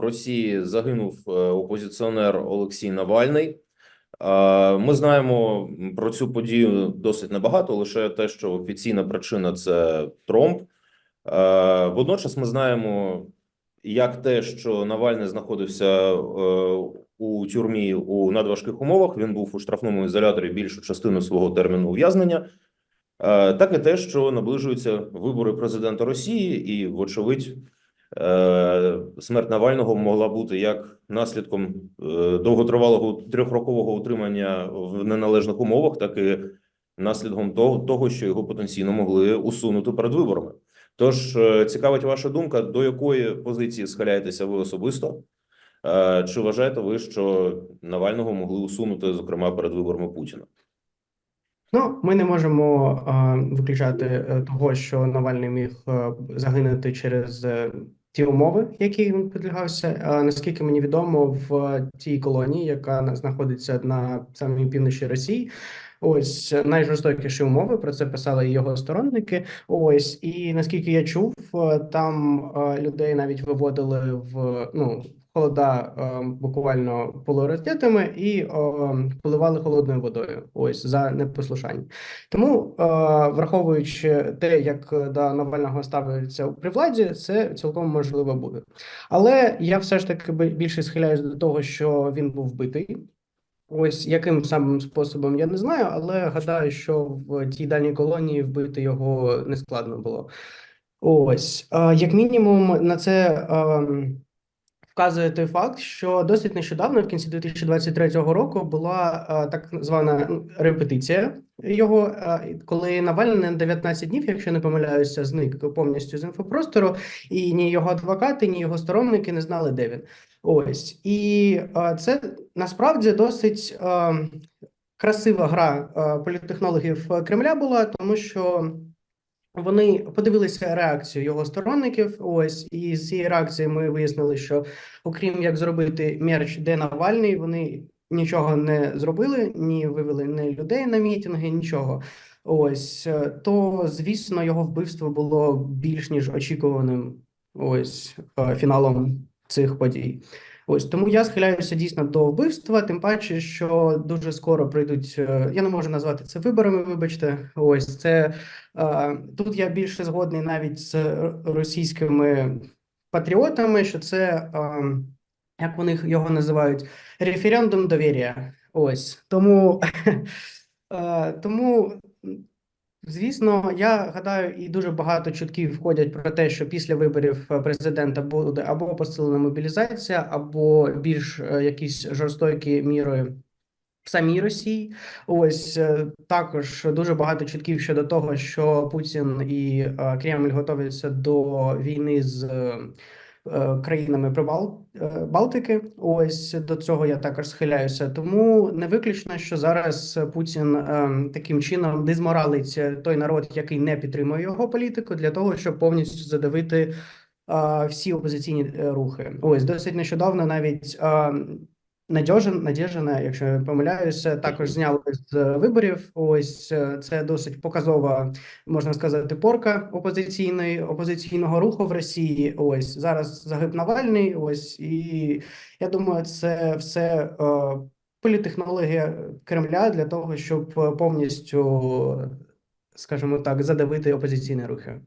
Росії загинув е, опозиціонер Олексій Навальний. Е, Ми знаємо про цю подію досить небагато, лише те, що офіційна причина це тромб. Е, Водночас ми знаємо, як те, що Навальний знаходився у тюрмі у надважких умовах. Він був у штрафному ізоляторі більшу частину свого терміну ув'язнення. Так і те, що наближуються вибори президента Росії, і, вочевидь, смерть Навального могла бути як наслідком е, довготривалого трьохрокового утримання в неналежних умовах, так і наслідком того, що його потенційно могли усунути перед виборами. Тож е, цікавить ваша думка, до якої позиції схиляєтеся ви особисто? Е, Чи вважаєте ви, що Навального могли усунути, зокрема, перед виборами Путіна? Ну, ми не можемо е, виключати е, того, що Навальний міг е, загинути через е, ті умови, які він підлягався. Е, наскільки мені відомо, в тій колонії, яка на- знаходиться на самій півночі Росії. Ось найжорстокіші умови про це писали його сторонники. Ось і наскільки я чув, е, там е, людей навіть виводили в ну холода е, буквально полуроздетими і е, поливали холодною водою. Ось за непослушання. Тому, е, враховуючи те, як е, до Навального ставляться при владі, це цілком можливо буде. Але я все ж таки більше схиляюсь до того, що він був вбитий. Ось яким самим способом я не знаю, але гадаю, що в тій дальній колонії вбити його не складно було. Ось, як мінімум, на це вказує той факт, що досить нещодавно, в кінці 2023 року, була так звана ну, репетиція його, коли Навальний на 19 днів, якщо не помиляюся, зник повністю з інфопростору, і ні його адвокати, ні його сторонники не знали, де він. Ось і е, це насправді досить е, красива гра е, політтехнологів Кремля була, тому що. Вони подивилися реакцію його сторонників. Ось і з цієї реакції ми вияснили, що окрім як зробити мерч, де Навальний, вони нічого не зробили, ні вивели ні людей на мітинги, нічого. Ось то, звісно, його вбивство було більш ніж очікуваним. Ось фіналом цих подій. Ось тому я схиляюся дійсно до вбивства, тим паче, що дуже скоро прийдуть. е, Я не можу назвати це виборами. Вибачте, ось це е, тут. Я більше згодний навіть з російськими патріотами, що це е, як вони його називають референдум довір'я. Ось тому, тому. Звісно, я гадаю, і дуже багато чутків входять про те, що після виборів е, президента буде або посилена мобілізація, або більш е, якісь жорстокі міри в самій Росії. Ось е, також дуже багато чутків щодо того, що Путін і Кремль готуються до війни з країнами Прибал... е. Ось до цього я також схиляюся. Тому не виключно, що зараз Путін е, таким чином дезморалить е, той народ, який не підтримує його політику, для того, щоб повністю задавити е, всі опозиційні е, рухи. Ось досить нещодавно навіть. Надежин, Надєжина, якщо я помиляюся, також зняли з виборів. Ось е, це досить показова, можна сказати, порка опозиційної опозиційного руху в Росії. Ось зараз загиб Навальний. Ось і я думаю, це все е, політехнологія Кремля для того, щоб повністю, скажімо так, задавити опозиційні рухи.